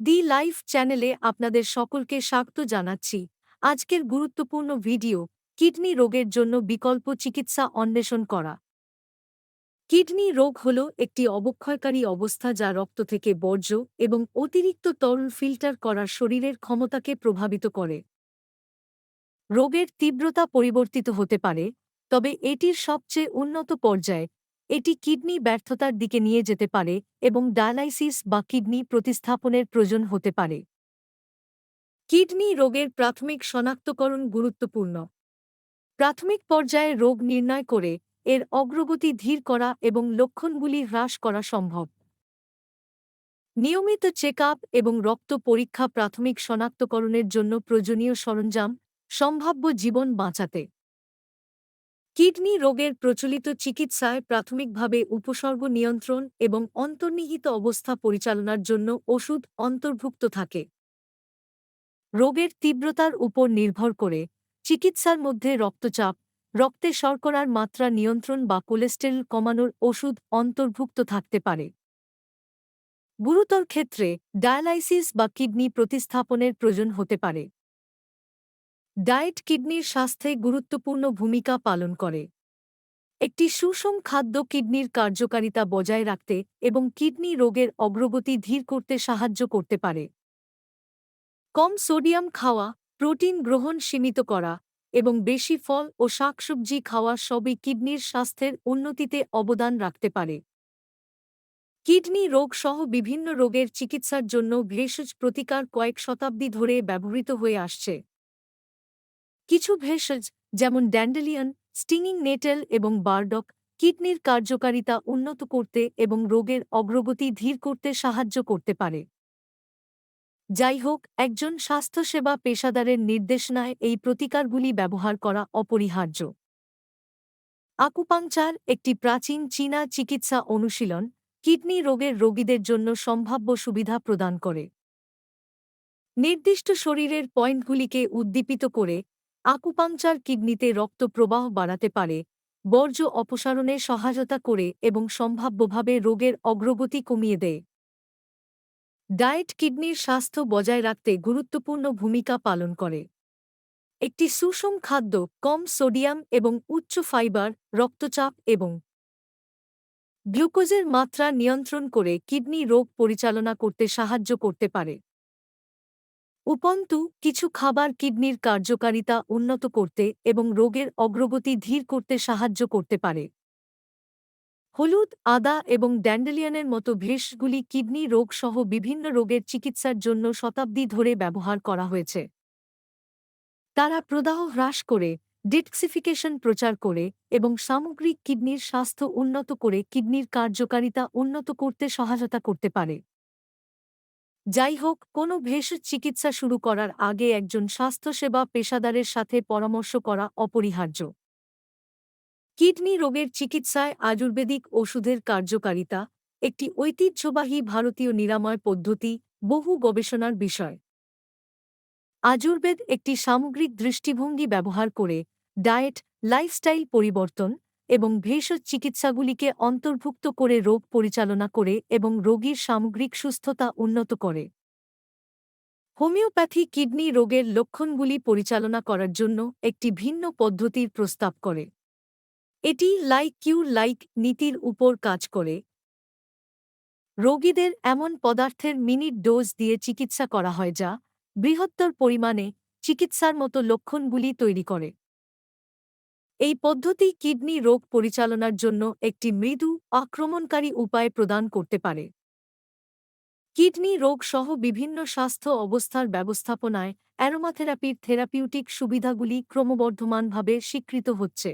দি life চ্যানেলে আপনাদের সকলকে স্বাগত জানাচ্ছি। আজকের গুরুত্বপূর্ণ ভিডিও, কিডনি রোগের জন্য বিকল্প চিকিৎসা অন্বেষণ করা। কিডনি রোগ হল একটি অবক্ষয়কারী অবস্থা যা রক্ত থেকে বর্জ্য এবং অতিরিক্ত তরল ফিল্টার করার শরীরের ক্ষমতাকে প্রভাবিত করে। রোগের তীব্রতা পরিবর্তিত হতে পারে, তবে এটির সবচেয়ে উন্নত পর্যায়ে এটি কিডনি ব্যর্থতার দিকে নিয়ে যেতে পারে এবং ডায়ালাইসিস বা কিডনি প্রতিস্থাপনের প্রয়োজন হতে পারে। কিডনি রোগের প্রাথমিক শনাক্তকরণ গুরুত্বপূর্ণ। প্রাথমিক পর্যায়ে রোগ নির্ণয় করে এর অগ্রগতি ধীর করা এবং লক্ষণগুলি হ্রাস করা সম্ভব। নিয়মিত চেক এবং রক্ত পরীক্ষা প্রাথমিক শনাক্তকরণের জন্য প্রয়োজনীয় সরঞ্জাম, সম্ভাব্য জীবন বাঁচাতে। কিডনি রোগের প্রচলিত চিকিৎসায় প্রাথমিকভাবে উপসর্গ নিয়ন্ত্রণ এবং অন্তর্নিহিত অবস্থা পরিচালনার জন্য ওষুধ অন্তর্ভুক্ত থাকে। রোগের তীব্রতার উপর নির্ভর করে চিকিৎসার মধ্যে রক্তচাপ, রক্তে শর্করার মাত্রা নিয়ন্ত্রণ বা কোলেস্টেরল কমানোর ওষুধ অন্তর্ভুক্ত থাকতে পারে। গুরুতর ক্ষেত্রে ডায়ালাইসিস বা কিডনি প্রতিস্থাপনের প্রয়োজন হতে পারে। ডায়েট কিডনির স্বাস্থ্যে গুরুত্বপূর্ণ ভূমিকা পালন করে। একটি সুষম খাদ্য কিডনির কার্যকারিতা বজায় রাখতে এবং কিডনি রোগের অগ্রগতি ধীর করতে সাহায্য করতে পারে। কম সোডিয়াম খাওয়া, প্রোটিন গ্রহণ সীমিত করা এবং বেশি ফল ও শাকসবজি খাওয়া সবই কিডনির স্বাস্থ্যের উন্নতিতে অবদান রাখতে পারে। কিডনি রোগ সহ বিভিন্ন রোগের চিকিৎসার জন্য ভেষজ প্রতিকার কয়েক শতাব্দী ধরে ব্যবহৃত হয়ে আসছে। কিছু ভেষজ, যেমন ড্যান্ডেলিয়ান স্টিংিং নেটেল এবং বার্ডক, কিডনির কার্যকারিতা উন্নত করতে এবং রোগের অগ্রগতি ধীর করতে সাহায্য করতে পারে। যাই হোক একজন স্বাস্থ্যসেবা পেশাদারের নির্দেশনায় এই প্রতিকারগুলি ব্যবহার করা অপরিহার্য। আকুপাংচার, একটি প্রাচীন চীনা চিকিৎসা অনুশীলন, কিডনি রোগের রোগীদের জন্য সম্ভাব্য সুবিধা প্রদান করে। নির্দিষ্ট শরীরের পয়েন্টগুলিকে উদ্দীপিত করে আকুপাংচার কিডনিতে রক্ত প্রবাহ বাড়াতে পারে, বর্জ্য অপসারণে সহায়তা করে এবং সম্ভাব্যভাবে রোগের অগ্রগতি কমিয়ে দেয়। ডায়েট কিডনির স্বাস্থ্য বজায় রাখতে গুরুত্বপূর্ণ ভূমিকা পালন করে। একটি সুষম খাদ্য কম সোডিয়াম এবং উচ্চ ফাইবার, রক্তচাপ এবং গ্লুকোজের মাত্রা নিয়ন্ত্রণ করে কিডনি রোগ পরিচালনা করতে সাহায্য করতে পারে। উপন্তু কিছু খাবার কিডনির কার্যকারিতা উন্নত করতে এবং রোগের অগ্রগতি ধীর করতে সাহায্য করতে পারে। হলুদ, আদা এবং ড্যান্ডেলিয়ানের মতো ভেষগুলি কিডনি রোগ সহ বিভিন্ন রোগের চিকিৎসার জন্য শতাব্দী ধরে ব্যবহার করা হয়েছে। তারা প্রদাহ হ্রাস করে, ডিটক্সিফিকেশন প্রচার করে এবং সামগ্রিক কিডনির স্বাস্থ্য উন্নত করে কিডনির কার্যকারিতা উন্নত করতে সহায়তা করতে পারে। যাই হোক, কোনো ভেষজ চিকিৎসা শুরু করার আগে একজন স্বাস্থ্যসেবা পেশাদারের সাথে পরামর্শ করা অপরিহার্য। কিডনি রোগের চিকিৎসায় আয়ুর্বেদিক ওষুধের কার্যকারিতা, একটি ঐতিহ্যবাহী ভারতীয় নিরাময় পদ্ধতি, বহু গবেষণার বিষয়। আয়ুর্বেদ একটি সামগ্রিক দৃষ্টিভঙ্গি ব্যবহার করে ডায়েট, লাইফস্টাইল পরিবর্তন এবং ভেষজ চিকিৎসাগুলিকে অন্তর্ভুক্ত করে রোগ পরিচালনা করে এবং রোগীর সামগ্রিক সুস্থতা উন্নত করে। হোমিওপ্যাথি কিডনি রোগের লক্ষণগুলি পরিচালনা করার জন্য একটি ভিন্ন পদ্ধতির প্রস্তাব করে। এটি লাইক কিউ লাইক নীতির উপর কাজ করে। রোগীদের এমন পদার্থের মিনিট ডোজ দিয়ে চিকিৎসা করা হয় যা বৃহত্তর পরিমাণে চিকিৎসার মতো লক্ষণগুলি তৈরি করে। এই পদ্ধতি কিডনি রোগ পরিচালনার জন্য একটি মৃদু, আক্রমণকারী উপায় প্রদান করতে পারে। কিডনি রোগ সহ বিভিন্ন স্বাস্থ্য অবস্থার ব্যবস্থাপনায় অ্যারোমাথেরাপির থেরাপিউটিক সুবিধাগুলি ক্রমবর্ধমানভাবে স্বীকৃত হচ্ছে।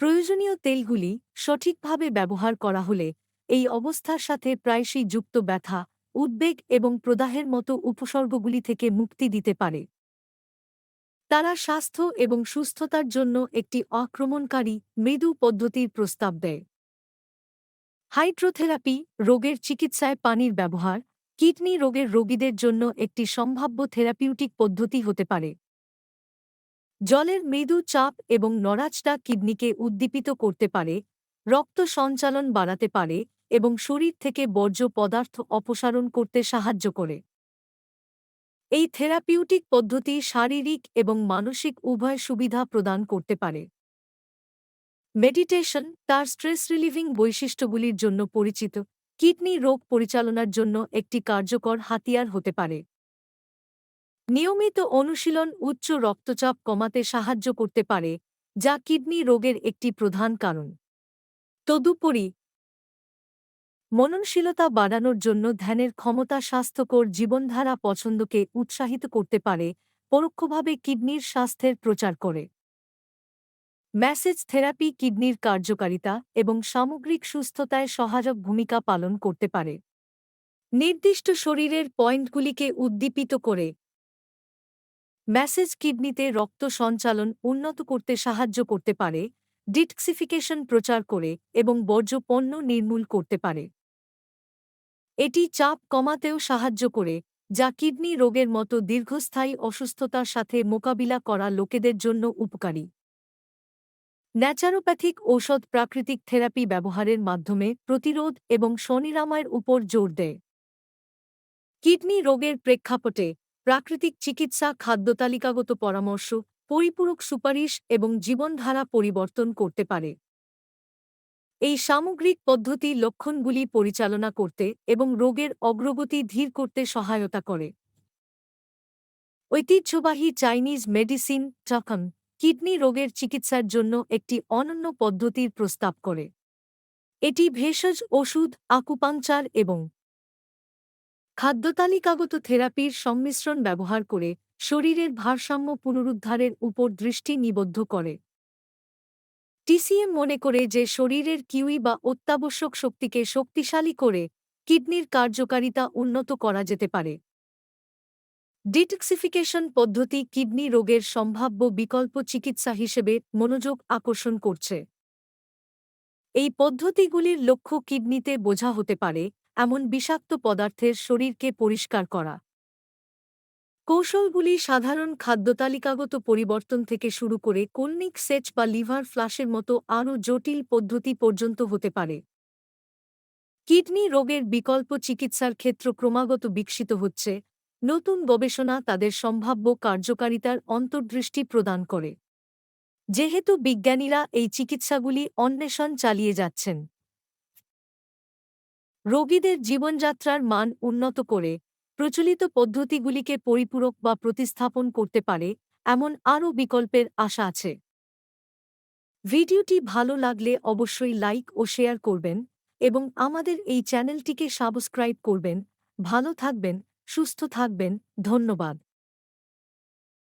প্রয়োজনীয় তেলগুলি সঠিকভাবে ব্যবহার করা হলে এই অবস্থার সাথে প্রায়শই যুক্ত ব্যথা, উদ্বেগ এবং প্রদাহের মতো উপসর্গগুলি থেকে মুক্তি দিতে পারে। তারা স্বাস্থ্য এবং সুস্থতার জন্য একটি আক্রমণকারী মৃদু পদ্ধতির প্রস্তাব দেয়। হাইড্রোথেরাপি রোগের চিকিৎসায় পানির ব্যবহার, কিডনি রোগের রোগীদের জন্য একটি সম্ভাব্য থেরাপিউটিক পদ্ধতি হতে পারে। জলের মৃদু চাপ এবং নড়াচড়া কিডনিকে উদ্দীপিত করতে পারে, রক্ত সঞ্চালন বাড়াতে পারে এবং শরীর থেকে বর্জ্য পদার্থ অপসারণ করতে সাহায্য করে। এই থেরাপিউটিক পদ্ধতি শারীরিক এবং মানসিক উভয় সুবিধা প্রদান করতে পারে। মেডিটেশন তার স্ট্রেস রিলিভিং বৈশিষ্ট্যগুলির জন্য পরিচিত, কিডনি রোগ পরিচালনার জন্য একটি কার্যকর হাতিয়ার হতে পারে। নিয়মিত অনুশীলন উচ্চ রক্তচাপ কমাতে সাহায্য করতে পারে, যা কিডনি রোগের একটি প্রধান কারণ। তদুপরি মননশীলতা বাড়ানোর জন্য ধ্যানের ক্ষমতা স্বাস্থ্যকর জীবনধারা পছন্দকে উৎসাহিত করতে পারে, পরোক্ষভাবে কিডনির স্বাস্থ্যের প্রচার করে। ম্যাসেজ থেরাপি কিডনির কার্যকারিতা এবং সামগ্রিক সুস্থতায় সহায়ক ভূমিকা পালন করতে পারে। নির্দিষ্ট শরীরের পয়েন্টগুলিকে উদ্দীপিত করে। ম্যাসেজ কিডনিতে রক্ত সঞ্চালন উন্নত করতে সাহায্য করতে পারে ডিটক্সিফিকেশন প্রচার করে এবং বর্জ্য পণ্য নির্মূল করতে পারে। এটি চাপ কমাতেও সাহায্য করে, যা কিডনি রোগের মতো দীর্ঘস্থায়ী অসুস্থতার সাথে মোকাবিলা করা লোকেদের জন্য উপকারী। ন্যাচারোপ্যাথিক ঔষধ প্রাকৃতিক থেরাপি ব্যবহারের মাধ্যমে প্রতিরোধ এবং স্বনিরাময়ের উপর জোর দেয়। কিডনি রোগের প্রেক্ষাপটে প্রাকৃতিক চিকিৎসা খাদ্যতালিকাগত পরামর্শ পরিপূরক সুপারিশ এবং জীবনধারা পরিবর্তন করতে পারে। এই সামগ্রিক পদ্ধতি লক্ষণগুলি পরিচালনা করতে এবং রোগের অগ্রগতি ধীর করতে সহায়তা করে। ঐতিহ্যবাহী চাইনিজ মেডিসিন টকন কিডনি রোগের চিকিৎসার জন্য একটি অনন্য পদ্ধতির প্রস্তাব করে। এটি ভেষজ ওষুধ, আকুপাংচার এবং খাদ্যতালিকাগত থেরাপির সংমিশ্রণ ব্যবহার করে শরীরের ভারসাম্য পুনরুদ্ধারের উপর দৃষ্টি নিবদ্ধ করে। টিসিএম মনে করে যে শরীরের কিউই বা অত্যাবশ্যক শক্তিকে শক্তিশালী করে কিডনির কার্যকারিতা উন্নত করা যেতে পারে। ডিটক্সিফিকেশন পদ্ধতি কিডনি রোগের সম্ভাব্য বিকল্প চিকিৎসা হিসেবে মনোযোগ আকর্ষণ করছে। এই পদ্ধতিগুলির লক্ষ্য কিডনিতে বোঝা হতে পারে এমন বিষাক্ত পদার্থের শরীরকে পরিষ্কার করা। কৌশলগুলি সাধারণ খাদ্যতালিকাগত পরিবর্তন থেকে শুরু করে কোলনিক সেচ বা লিভার ফ্লাশের মতো আরও জটিল পদ্ধতি পর্যন্ত হতে পারে। কিডনি রোগের বিকল্প চিকিৎসার ক্ষেত্র ক্রমাগত বিকশিত হচ্ছে, নতুন গবেষণা তাদের সম্ভাব্য কার্যকারিতার অন্তর্দৃষ্টি প্রদান করে। যেহেতু বিজ্ঞানীরা এই চিকিৎসাগুলি অন্বেষণ চালিয়ে যাচ্ছেন। রোগীদের জীবনযাত্রার মান উন্নত করে প্রচলিত পদ্ধতিগুলিকে পরিপূরক বা প্রতিস্থাপন করতে পারে এমন আরও বিকল্পের আশা আছে। ভিডিওটি ভালো লাগলে অবশ্যই লাইক ও শেয়ার করবেন এবং আমাদের এই চ্যানেলটিকে সাবস্ক্রাইব করবেন। ভালো থাকবেন, সুস্থ থাকবেন, ধন্যবাদ।